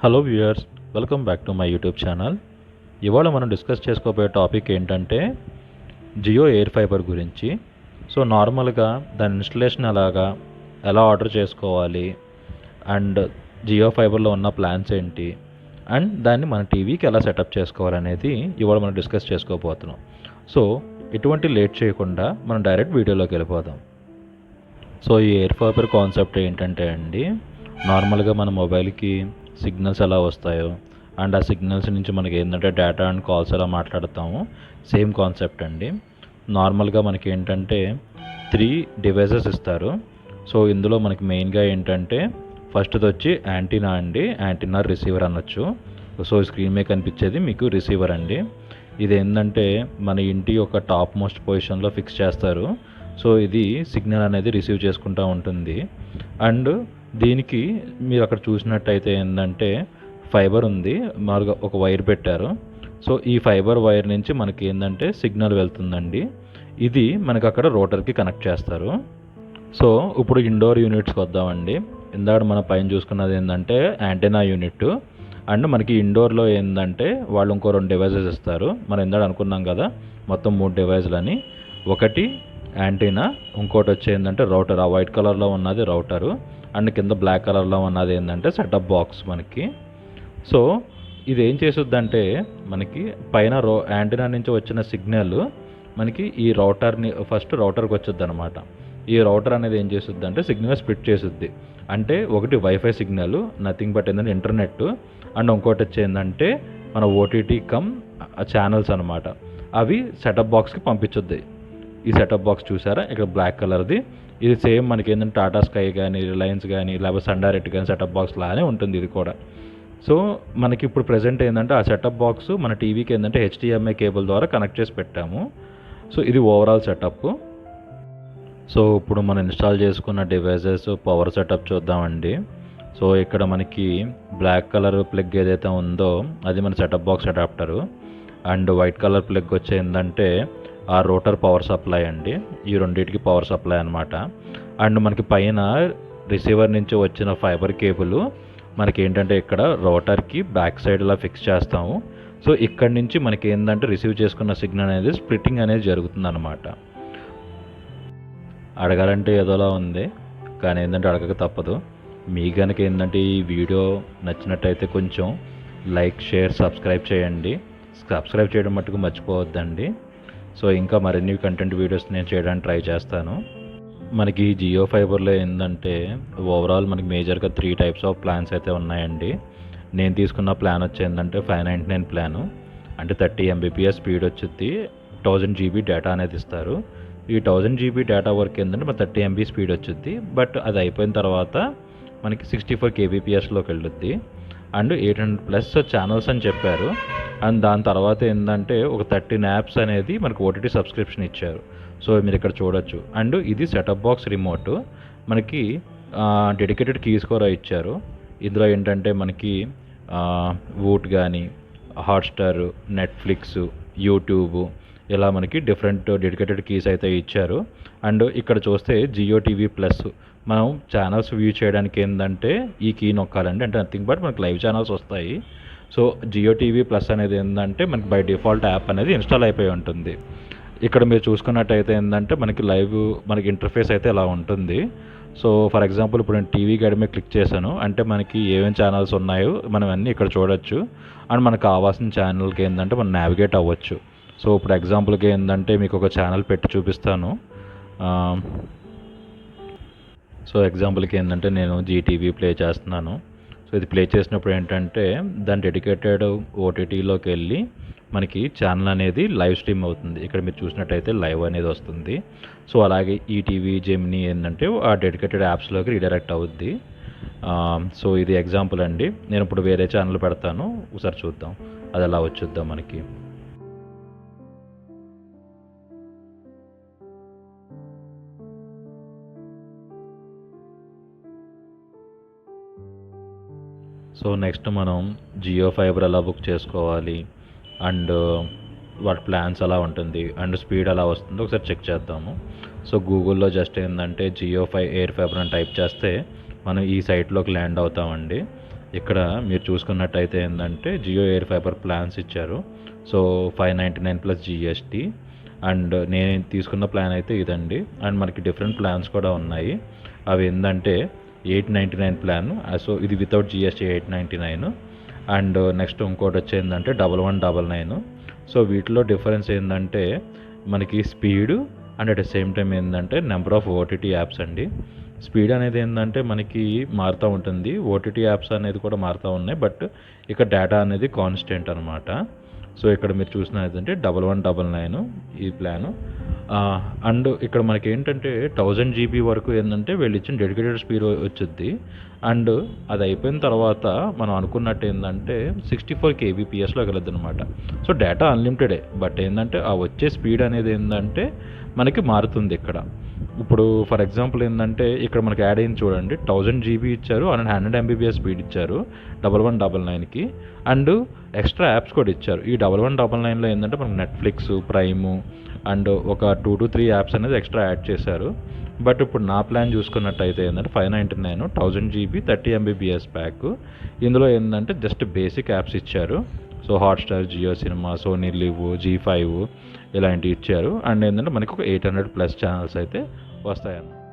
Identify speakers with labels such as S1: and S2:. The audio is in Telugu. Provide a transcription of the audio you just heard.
S1: Hello viewers welcome back to my YouTube channel ఇవాళ మనం డిస్కస్ చేసుకోబోయే టాపిక్ ఏంటంటే జియో ఎయిర్ ఫైబర్ గురించి. సో నార్మల్గా దాని ఇన్స్టలేషన్ ఎలాగా ఎలా ఆర్డర్ చేసుకోవాలి అండ్ జియో ఫైబర్లో ఉన్న ప్లాన్స్ ఏంటి అండ్ దాన్ని మన టీవీకి ఎలా సెటప్ చేసుకోవాలనేది ఇవాళ మనం డిస్కస్ చేసుకోబోతున్నాం. సో ఎటువంటి లేట్ చేయకుండా మనం డైరెక్ట్ వీడియోలోకి వెళ్ళిపోదాం. సో ఈ ఎయిర్ ఫైబర్ కాన్సెప్ట్ ఏంటంటే అండి నార్మల్గా మన మొబైల్కి సిగ్నల్స్ ఎలా వస్తాయో. అండ్ ఆ సిగ్నల్స్ నుంచి మనకి ఏంటంటే డేటా అండ్ కాల్స్ ఎలా మాట్లాడతాము సేమ్ కాన్సెప్ట్ అండి. నార్మల్గా మనకి ఏంటంటే త్రీ డివైసెస్ ఇస్తారు. సో ఇందులో మనకి మెయిన్గా ఏంటంటే ఫస్ట్ది వచ్చి యాంటీనా అండి. యాంటీనా రిసీవర్ అనొచ్చు. సో స్క్రీన్ మీద కనిపించేది మీకు రిసీవర్ అండి. ఇది ఏంటంటే మన ఇంటి యొక్క టాప్ మోస్ట్ పొజిషన్లో ఫిక్స్ చేస్తారు. సో ఇది సిగ్నల్ అనేది రిసీవ్ చేసుకుంటూ ఉంటుంది. అండ్ దీనికి మీరు అక్కడ చూసినట్టయితే ఏంటంటే ఫైబర్ ఉంది మామూలుగా ఒక వైర్ పెట్టారు. సో ఈ ఫైబర్ వైర్ నుంచి మనకి ఏంటంటే సిగ్నల్ వెళ్తుందండి. ఇది మనకి అక్కడ రోటర్కి కనెక్ట్ చేస్తారు. సో ఇప్పుడు ఇండోర్ యూనిట్స్కి వద్దామండి. ఇందాక మన పైన చూసుకున్నది ఏంటంటే యాంటెనా యూనిట్ అండ్ మనకి ఇండోర్లో ఏంటంటే వాళ్ళు ఇంకో రెండు డివైజెస్ ఇస్తారు. మనం ఇందాక అనుకున్నాం కదా మొత్తం మూడు డివైజులు అని ఒకటి యాంటీనా ఇంకోటి వచ్చి ఏంటంటే రౌటర్. ఆ వైట్ కలర్లో ఉన్నది రౌటరు. అండ్ కింద బ్లాక్ కలర్లో ఉన్నది ఏంటంటే సెటప్ బాక్స్ మనకి. సో ఇది ఏం చేస్తుందంటే మనకి పైన రో యాంటీనా నుంచి వచ్చిన సిగ్నల్ మనకి ఈ రౌటర్ని ఫస్ట్ రౌటర్కి వచ్చుద్ది అనమాట ఈ రౌటర్ అనేది ఏం చేస్తుంది అంటే సిగ్నల్ స్ప్లిట్ చేస్తుంది అంటే ఒకటి వైఫై సిగ్నల్ నథింగ్ బట్ ఏంటంటే ఇంటర్నెట్. అండ్ ఇంకోటి వచ్చి ఏంటంటే మన ఓటీటీ కమ్ ఛానల్స్ అనమాట అవి సెటప్ బాక్స్కి పంపించుద్ది. ఈ సెటప్ బాక్స్ చూసారా? ఇక్కడ బ్లాక్ కలర్ది ఇది సేమ్ మనకి ఏంటంటే టాటా స్కై కానీ రిలయన్స్ కానీ లేకపోతే సండారెట్ కానీ సెటప్ బాక్స్ లానే ఉంటుంది ఇది కూడా. సో మనకి ఇప్పుడు ప్రజెంట్ ఏంటంటే ఆ సెటప్ బాక్స్ మన టీవీకి ఏంటంటే హెచ్డిఎంఐ కేబుల్ ద్వారా కనెక్ట్ చేసి పెట్టాము. సో ఇది ఓవరాల్ సెటప్ సో ఇప్పుడు మనం ఇన్స్టాల్ చేసుకున్న డివైజెస్ పవర్ సెటప్ చూద్దామండి. సో ఇక్కడ మనకి బ్లాక్ కలర్ ప్లగ్ ఏదైతే ఉందో అది మన setup box adapter and white colour plug వచ్చే ఏంటంటే ఆ రోటర్ పవర్ సప్లై అండి. ఈ రెండింటికి పవర్ సప్లై అనమాట అండ్ మనకి పైన రిసీవర్ నుంచి వచ్చిన ఫైబర్ కేబుల్ మనకి ఏంటంటే ఇక్కడ రోటర్కి బ్యాక్ సైడ్ ఇలా ఫిక్స్ చేస్తాము. సో ఇక్కడ నుంచి మనకి ఏంటంటే రిసీవ్ చేసుకున్న సిగ్నల్ అనేది స్ప్లిట్టింగ్ అనేది జరుగుతుంది అనమాట అడగాలంటే ఏదోలా ఉంది కానీ ఏంటంటే అడగక తప్పదు. మీ కనుక ఏంటంటే ఈ వీడియో నచ్చినట్టయితే కొంచెం లైక్ షేర్ సబ్స్క్రైబ్ చేయండి. సబ్స్క్రైబ్ చేయడం మట్టుకు మర్చిపోవద్దండి. సో ఇంకా మరిన్ని కంటెంట్ వీడియోస్ నేను చేయడానికి ట్రై చేస్తాను. మనకి జియో ఫైబర్లో ఏంటంటే ఓవరాల్ మనకి మేజర్గా త్రీ టైప్స్ ఆఫ్ ప్లాన్స్ అయితే ఉన్నాయండి. నేను తీసుకున్న ప్లాన్ వచ్చి ఏంటంటే ఫైవ్ నైంటీ నైన్ ప్లాను అంటే థర్టీ ఎంబీపీఎస్ స్పీడ్ వచ్చింది. థౌజండ్ జీబీ డేటా అనేది ఇస్తారు. ఈ థౌజండ్ జీబీ డేటా వరకు ఏంటంటే మన థర్టీ ఎంబీ స్పీడ్ వచ్చింది. బట్ అది అయిపోయిన తర్వాత మనకి సిక్స్టీ ఫోర్ కేబీపీఎస్లోకి వెళ్ళుద్ది. And eight hundred plus channels అని చెప్పారు. అండ్ దాని తర్వాత ఏంటంటే ఒక థర్టీన్ యాప్స్ అనేది మనకు ఓటీటీ సబ్స్క్రిప్షన్ ఇచ్చారు. సో మీరు ఇక్కడ చూడొచ్చు. అండ్ ఇది సెటప్ బాక్స్ రిమోట్. మనకి డెడికేటెడ్ కీస్ కూడా ఇచ్చారు. ఇందులో ఏంటంటే మనకి వూట్ కానీ హాట్స్టార్ నెట్ఫ్లిక్స్ యూట్యూబ్ ఇలా మనకి డిఫరెంట్ డెడికేటెడ్ కీస్ అయితే ఇచ్చారు. అండ్ ఇక్కడ చూస్తే జియో టీవీ ప్లస్ మనం ఛానల్స్ వ్యూ చేయడానికి ఏంటంటే ఈ కీ నొక్కాలండి. అంటే నథింగ్ బట్ మనకి లైవ్ ఛానల్స్ వస్తాయి. సో జియో టీవీ ప్లస్ అనేది ఏంటంటే మనకి బై డిఫాల్ట్ యాప్ అనేది ఇన్స్టాల్ అయిపోయి ఉంటుంది. ఇక్కడ మీరు చూసుకున్నట్టయితే ఏంటంటే మనకి లైవ్ మనకి ఇంటర్ఫేస్ అయితే ఇలా ఉంటుంది. సో ఫర్ ఎగ్జాంపుల్ ఇప్పుడు నేను టీవీ గైడ్ మీద క్లిక్ చేశాను అంటే మనకి ఏమేమి ఛానల్స్ ఉన్నాయో మనం అన్నీ ఇక్కడ చూడొచ్చు. అండ్ మనకు కావాల్సిన ఛానల్కి ఏంటంటే మనం నావిగేట్ అవ్వచ్చు. సో ఇప్పుడు ఎగ్జాంపుల్కి ఏంటంటే మీకు ఒక ఛానల్ పెట్టి చూపిస్తాను. సో ఎగ్జాంపుల్కి ఏంటంటే నేను జీటీవీ ప్లే చేస్తున్నాను. సో ఇది ప్లే చేసినప్పుడు ఏంటంటే దాని డెడికేటెడ్ ఓటీటీలోకి వెళ్ళి మనకి ఛానల్ అనేది లైవ్ స్ట్రీమ్ అవుతుంది. ఇక్కడ మీరు చూసినట్టయితే లైవ్ అనేది వస్తుంది. సో అలాగే ఈటీవీ జెమినీ ఏంటంటే ఆ డెడికేటెడ్ యాప్స్లోకి రీడైరెక్ట్ అవుద్ది. సో ఇది ఎగ్జాంపుల్ అండి. నేను ఇప్పుడు వేరే ఛానల్ పెడతాను. ఒకసారి చూద్దాం. అది అలా వచ్చుద్దాం మనకి. సో నెక్స్ట్ మనం జియో ఫైబర్ ఎలా బుక్ చేసుకోవాలి అండ్ వాటి ప్లాన్స్ ఎలా ఉంటుంది అండ్ స్పీడ్ ఎలా వస్తుందో ఒకసారి చెక్ చేద్దాము. సో గూగుల్లో జస్ట్ ఏంటంటే జియో ఫై ఎయిర్ ఫైబర్ అని టైప్ చేస్తే మనం ఈ సైట్లోకి ల్యాండ్ అవుతామండి. ఇక్కడ మీరు చూసుకున్నట్టయితే ఏంటంటే జియో ఎయిర్ ఫైబర్ ప్లాన్స్ ఇచ్చారు. So five ninety nine plus GST and నేను తీసుకున్న ప్లాన్ అయితే ఇదండి. అండ్ మనకి డిఫరెంట్ ప్లాన్స్ కూడా ఉన్నాయి. అవి ఏంటంటే eight ninety nine plan. So ఇది without GST eight ninety nine. And next ఇంకోటి వచ్చేందంటే double one double nine. So వీటిలో డిఫరెన్స్ ఏంటంటే మనకి speed and at the same time ఏంటంటే నెంబర్ ఆఫ్ ఓటీటీ యాప్స్ అండి. స్పీడ్ అనేది ఏంటంటే మనకి మారుతూ ఉంటుంది. ఓటీటీ యాప్స్ అనేది కూడా మారుతూ ఉన్నాయి. బట్ ఇక్కడ డేటా అనేది కాన్స్టెంట్ అనమాట సో ఇక్కడ మీరు చూసిన ఏంటంటే డబల్ వన్ డబల్ నైన్ ఈ ప్లాను. అండ్ ఇక్కడ మనకి ఏంటంటే థౌజండ్ జీబీ వరకు ఏంటంటే వీళ్ళు ఇచ్చిన డెడికేటెడ్ స్పీడ్ వచ్చింది అండ్ అది అయిపోయిన తర్వాత మనం అనుకున్నట్టు ఏంటంటే సిక్స్టీ ఫోర్ కేబీపీఎస్లోకి వెళ్ళదు అనమాట సో డేటా అన్లిమిటెడే బట్ ఏంటంటే ఆ వచ్చే స్పీడ్ అనేది ఏంటంటే మనకి మారుతుంది ఇక్కడ. ఇప్పుడు ఫర్ ఎగ్జాంపుల్ ఏంటంటే ఇక్కడ మనకి యాడ్ అయింది చూడండి. థౌజండ్ జీబీ ఇచ్చారు అండ్ హండ్రెడ్ ఎంబీబీఎస్ స్పీడ్ ఇచ్చారు డబల్ వన్ డబల్ నైన్కి అండ్ ఎక్స్ట్రా యాప్స్ కూడా ఇచ్చారు. ఈ డబల్ వన్ డబల్ నైన్లో ఏంటంటే మనకి నెట్ఫ్లిక్స్ ప్రైము అండ్ ఒక టూ టు త్రీ యాప్స్ అనేది ఎక్స్ట్రా యాడ్ చేశారు. బట్ ఇప్పుడు నా ప్లాన్ చూసుకున్నట్టయితే ఏంటంటే five ninety nine thousand GB thirty Mbps pack. ఇందులో ఏంటంటే జస్ట్ బేసిక్ యాప్స్ ఇచ్చారు. So Hotstar Jio cinema Sony Liv Zee five ఇలాంటివి ఇచ్చారు. అండ్ ఏంటంటే మనకి ఒక ఎయిట్ హండ్రెడ్ ప్లస్ ఛానల్స్ అయితే వస్తాయన్నమాట.